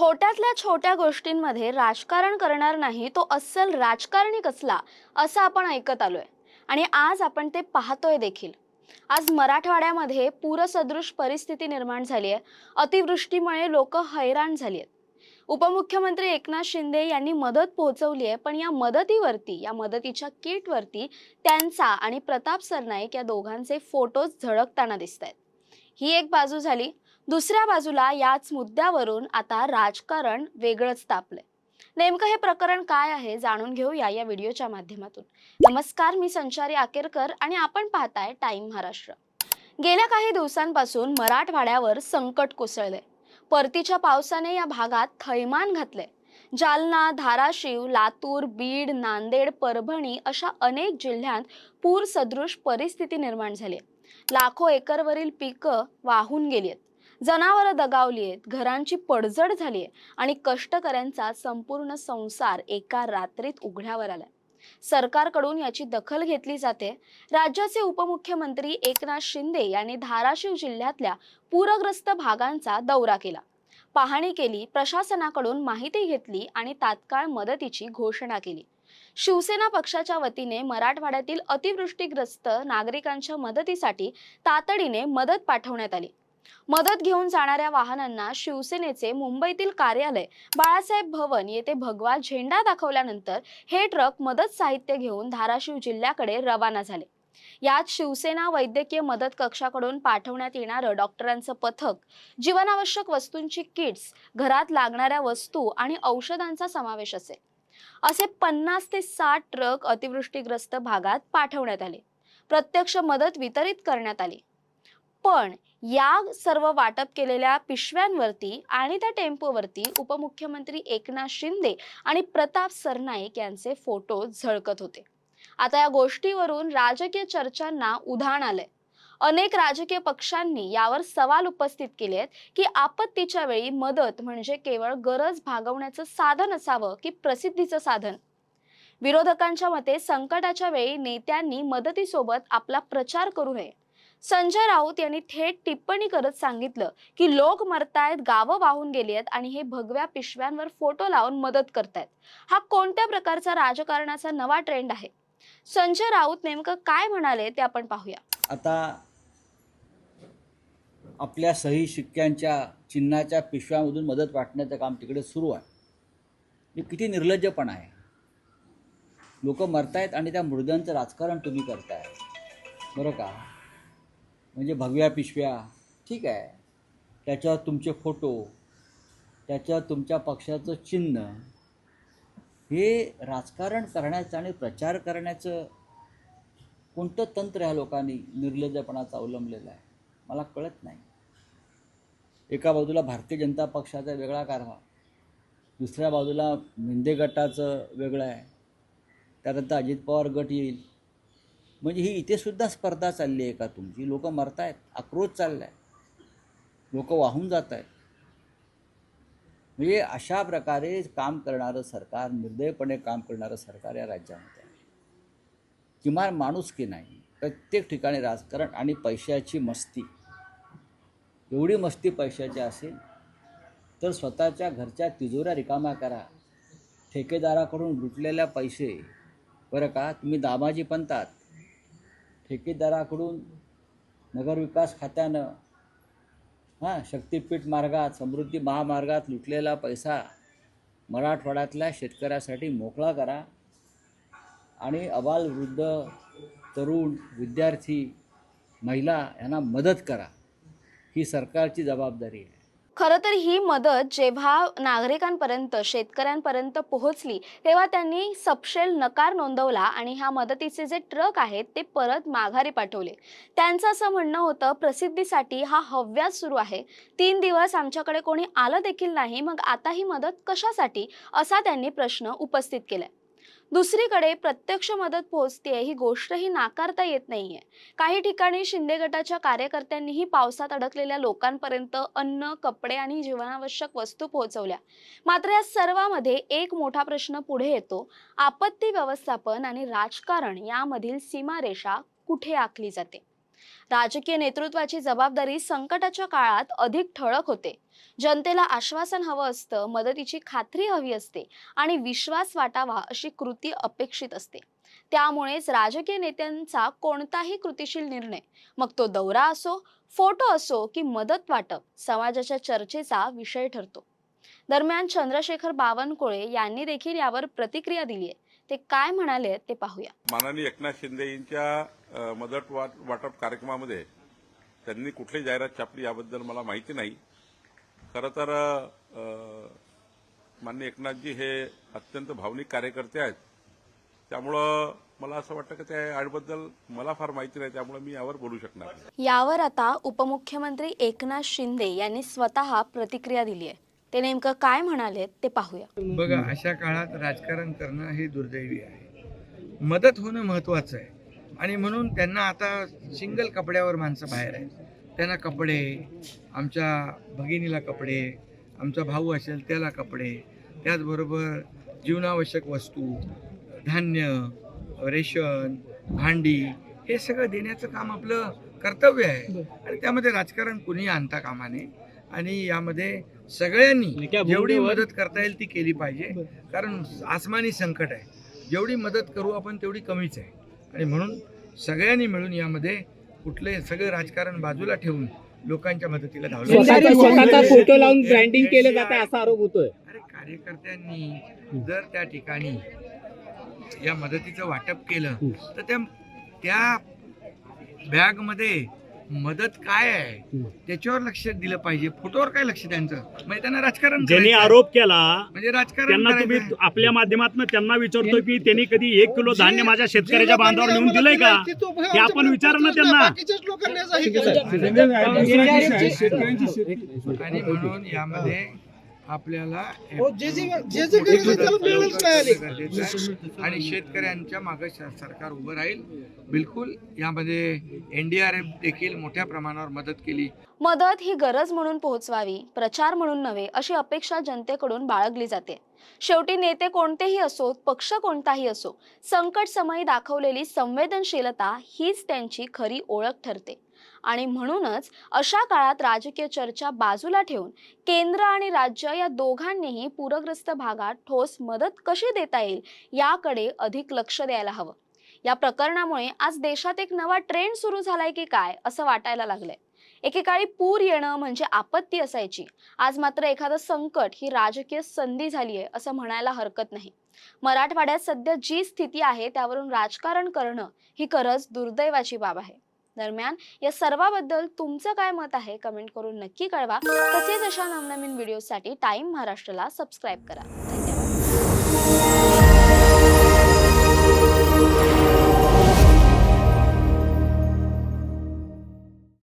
छोट्यातल्या छोट्या गोष्टींमध्ये राजकारण करणार नाही तो अस्सल राजकारणी कसला असं आपण ऐकत आलोय. आणि आज आपण ते पाहतोय देखील. आज मराठवाड्यामध्ये पूरसदृश परिस्थिती निर्माण झाली आहे अतिवृष्टीमुळे लोक हैराण झाली आहेत उपमुख्यमंत्री एकनाथ शिंदे यांनी मदत पोहोचवली आहे पण या मदतीवरती या मदतीच्या किटवरती त्यांचा आणि प्रताप सरनाईक या दोघांचे फोटोज झळकताना दिसत आहेत ही एक बाजू झाली. दुसऱ्या बाजूला याच मुद्द्यावरून आता राजकारण वेगळंच तापलंय. नेमकं हे प्रकरण काय आहे जाणून घेऊया या व्हिडिओच्या माध्यमातून. नमस्कार मी संचारी आकेरकर आणि आपण पाहताय टाइम महाराष्ट्र. गेल्या काही दिवसांपासून मराठवाड्यावर संकट कोसळले परतीच्या पावसाने या भागात थैमान घातले जालना धाराशिव लातूर बीड नांदेड परभणी अशा अनेक जिल्ह्यांत पूर सदृश परिस्थिती निर्माण झाली लाखो एकरवरील पिकं वाहून गेली आहेत जनावरं दगावली आहेत घरांची पडझड झाली आहे आणि कष्टकऱ्यांचा संपूर्ण संसार एका रात्रीत उघड्यावर आलाय. सरकारकडून याची दखल घेतली जाते. राज्याचे उपमुख्यमंत्री एकनाथ शिंदे यांनी धाराशिव जिल्ह्यातल्या पूरग्रस्त भागांचा दौरा केला. पाहणी केली प्रशासनाकडून माहिती घेतली आणि तात्काळ मदतीची घोषणा केली. शिवसेना पक्षाच्या वतीने मराठवाड्यातील अतिवृष्टीग्रस्त नागरिकांच्या मदतीसाठी तातडीने मदत पाठवण्यात आली. मदत घेऊन जाणाऱ्या वाहनांना शिवसेनेचे मुंबईतील कार्यालय बाळासाहेब भवन येथे भगवा झेंडा दाखवल्यानंतर हे ट्रक मदत साहित्य घेऊन धाराशिव जिल्ह्याकडे रवाना झाले. यात शिवसेना वैद्यकीय मदत कक्षाकडून पाठवण्यात येणारं डॉक्टरांचं पथक जीवनावश्यक वस्तूंची किट्स घरात लागणाऱ्या वस्तू आणि औषधांचा समावेश असेल असे पन्नास ते साठ ट्रक अतिवृष्टीग्रस्त भागात पाठवण्यात आले. प्रत्यक्ष मदत वितरित करण्यात आली. पण या सर्व वाटप केलेल्या पिशव्यांवरती आणि त्या टेम्पोवरती उपमुख्यमंत्री एकनाथ शिंदे आणि प्रताप सरनाईक यांचे फोटो झळकत होते. आता या गोष्टीवरून राजकीय चर्चांना उधाण आलंय. अनेक राजकीय पक्षांनी यावर सवाल उपस्थित केले आहेत की आपत्तीच्या वेळी मदत म्हणजे केवळ गरज भागवण्याचं साधन असावं की प्रसिद्धीचं साधन? विरोधकांच्या मते संकटाच्या वेळी नेत्यांनी मदतीसोबत आपला प्रचार करू नये. संजय राऊत यांनी थेट टिप्पणी करत सांगितलं की लोक मरतायत गावं वाहून गेली आहेत आणि हे भगव्या पिशव्यांवर फोटो लावून मदत करतायत. हा कोणत्या प्रकारचा राजकारणाचा नवा ट्रेंड आहे? संजय राऊत नेमकं काय म्हणाले ते आपण पाहूया. आता आपल्या सही शिक्क्यांच्या चिन्हाच्या पिशव्यामधून मदत वाटण्याचं काम तिकडे सुरू आहे. हे किती निर्लज्जपण आहे. लोक मरतायत आणि त्या मृद्यांचं राजकारण तुम्ही करताय. बरं का? म्हणजे भगव्या पिशव्या ठीक आहे. त्याच्यावर तुमचे फोटो त्याच्यावर तुमच्या पक्षाचं चिन्ह हे राजकारण करण्याचं आणि प्रचार करण्याचं कोणतं तंत्र ह्या लोकांनी निर्लजपणाचा अवलंबलेलं आहे? मला कळत नाही. एका बाजूला भारतीय जनता पक्षाचा वेगळा कारभार दुसऱ्या बाजूला मिंदे गटाचं वेगळं आहे. त्यानंतर अजित पवार गट येईल. म्हणजे ही इथेसुद्धा स्पर्धा चालली आहे का तुमची? लोक मरत आहेत आक्रोश चालला आहे लोक वाहून जात आहेत म्हणजे अशा प्रकारे काम करणारं सरकार निर्दयपणे काम करणारं सरकार या राज्यामध्ये आहे. किमान माणूस की नाही प्रत्येक ठिकाणी राजकारण आणि पैशाची मस्ती. एवढी मस्ती पैशाची असेल तर स्वतःच्या घरच्या तिजोऱ्या रिकाम्या करा. ठेकेदाराकडून लुटलेल्या पैसे बरं का? तुम्ही दामाजी पंतात ठेकेदाराकडून नगरविकास खात्यानं हां शक्तिपीठ मार्गात समृद्धी महामार्गात लुटलेला पैसा मराठवाड्यातल्या शेतकऱ्यासाठी मोकळा करा आणि अबालवृद्ध तरुण विद्यार्थी महिला यांना मदत करा. ही सरकारची जबाबदारी आहे. खरं तर ही मदत जेव्हा नागरिकांपर्यंत शेतकऱ्यांपर्यंत पोहोचली तेव्हा त्यांनी सपशेल नकार नोंदवला आणि ह्या मदतीचे जे ट्रक आहेत ते परत माघारी पाठवले. त्यांचं असं म्हणणं होतं प्रसिद्धीसाठी हा हव्यास सुरू आहे. तीन दिवस आमच्याकडे कोणी आलं देखील नाही मग आता ही मदत कशासाठी? असा त्यांनी प्रश्न उपस्थित केलाय. दुसरीकडे प्रत्यक्ष मदत पोहोचते ही गोष्टही नाकारता येत नाहीये. काही ठिकाणी शिंदे गटाच्या कार्यकर्त्यांनीही पावसात अडकलेल्या लोकांपर्यंत अन्न कपडे आणि जीवनावश्यक वस्तू पोहोचवल्या. मात्र या सर्वामध्ये एक मोठा प्रश्न पुढे येतो. आपत्ती व्यवस्थापन आणि राजकारण यामधील सीमारेषा कुठे आखली जाते? राजकीय नेतृत्वाची जबाबदारी संकटाच्या काळात अधिक ठळक होते. जनतेला आश्वासन हवं असतं मदतीची खात्री हवी असते आणि विश्वास वाटावा अशी कृती अपेक्षित असते. त्यामुळेच राजकीय नेत्यांचा कोणताही कृतीशील निर्णय मग तो दौरा असो फोटो असो की मदत वाटप समाजाच्या चर्चेचा विषय ठरतो. दरम्यान चंद्रशेखर बावनकुळे यांनी देखील यावर प्रतिक्रिया दिली आहे ते काय म्हणाले ते पाहूया. माननीय एकनाथ शिंदे यांच्या मदत वाट वाटप कार्यक्रमामध्ये त्यांनी कुठली जाहिरात छापली याबद्दल मला माहिती नाही. खरं तर अ, माननीय एकनाथजी हे अत्यंत भावनिक कार्यकर्ते आहेत. त्यामुळं मला असं वाटतं की त्या ॲडबद्दल मला फार माहिती नाही त्यामुळे मी यावर बोलू शकणार यावर आता उपमुख्यमंत्री एकनाथ शिंदे यांनी स्वतः प्रतिक्रिया दिली आहे. ते नेमकं काय म्हणाले ते पाहूया. बघा अशा काळात राजकारण करणं हे दुर्दैवी आहे. मदत होणं महत्त्वाचं आहे. आणि म्हणून त्यांना आता सिंगल कपड्यावर माणसं बाहेर आहेत. त्यांना कपडे आमच्या भगिनीला कपडे आमचा भाऊ असेल त्याला कपडे त्याचबरोबर जीवनावश्यक वस्तू धान्य रेशन भांडी हे सगळं देण्याचं काम आपलं कर्तव्य आहे. आणि त्यामध्ये राजकारण कुणी आणता कामा नये. आणि यामध्ये सगळ्यांनी जेवढी मदत करता येईल ती केली पाहिजे. कारण आसमानी संकट आहे. जेवढी मदत करू आपण तेवढी कमीच आहे. आणि म्हणून सगळ्यांनी मिळून यामध्ये कुठले सगळं राजकारण बाजूला ठेवून लोकांच्या मदतीला धावलं फोटो लावून ब्रँडिंग केलं जाते असा आरोप होतोय. अरे कार्यकर्त्यांनी जर त्या ठिकाणी या मदतीचं वाटप केलं तर त्या त्या बॅगमध्ये मदत काय आहे? त्याच्यावर लक्ष दिलं पाहिजे. फोटोवर काय लक्ष त्यांचं म्हणजे त्यांना राजकारण ज्यांनी. आरोप केला म्हणजे राजकारण त्यांना तुम्ही. आपल्या माध्यमातून त्यांना विचारतोय की त्यांनी कधी एक किलो धान्य माझ्या शेतकऱ्याच्या बांधावर नेऊन दिलंय का? हे आपण विचार ना त्यांना. आणि म्हणून यामध्ये हो, गरजेचं आहे. आणि शेतकऱ्यांच्या मागे सरकार उभं राहील. बिलकुल यामध्ये एनडीआरएफ देखील मोठ्या प्रमाणावर मदत केली. मदत ही गरज म्हणून पोहोचवावी प्रचार म्हणून नव्हे अशी अपेक्षा जनतेकडून बाळगली जाते. शेवटी नेते कोणतेही असोत पक्ष कोणताही असो संकट समयी दाखवलेली संवेदनशीलता हीच त्यांची खरी ओळख ठरते. आणि म्हणूनच अशा काळात राजकीय चर्चा बाजूला ठेवून केंद्र आणि राज्य या दोघांनीही पूरग्रस्त भागात ठोस मदत कशी देता येईल याकडे अधिक लक्ष द्यायला हवं. या प्रकरणामुळे आज देशात एक नवा ट्रेंड सुरू झालाय की काय असं वाटायला लागलंय. एकेकाळी पूर येणं म्हणजे आपत्ती असायची. आज मात्र एखादं संकट ही राजकीय संधी झाली आहे असं म्हणायला हरकत नाही. मराठवाड्यात सध्या जी स्थिती आहे त्यावरून राजकारण करणं ही खरंच दुर्दैवाची बाब आहे. दरम्यान या सर्वाबद्दल तुमचं काय मत आहे कमेंट करून नक्की कळवा. तसेच अशा नवनवीन व्हिडिओसाठी टाईम महाराष्ट्राला सबस्क्राईब करा. धन्यवाद.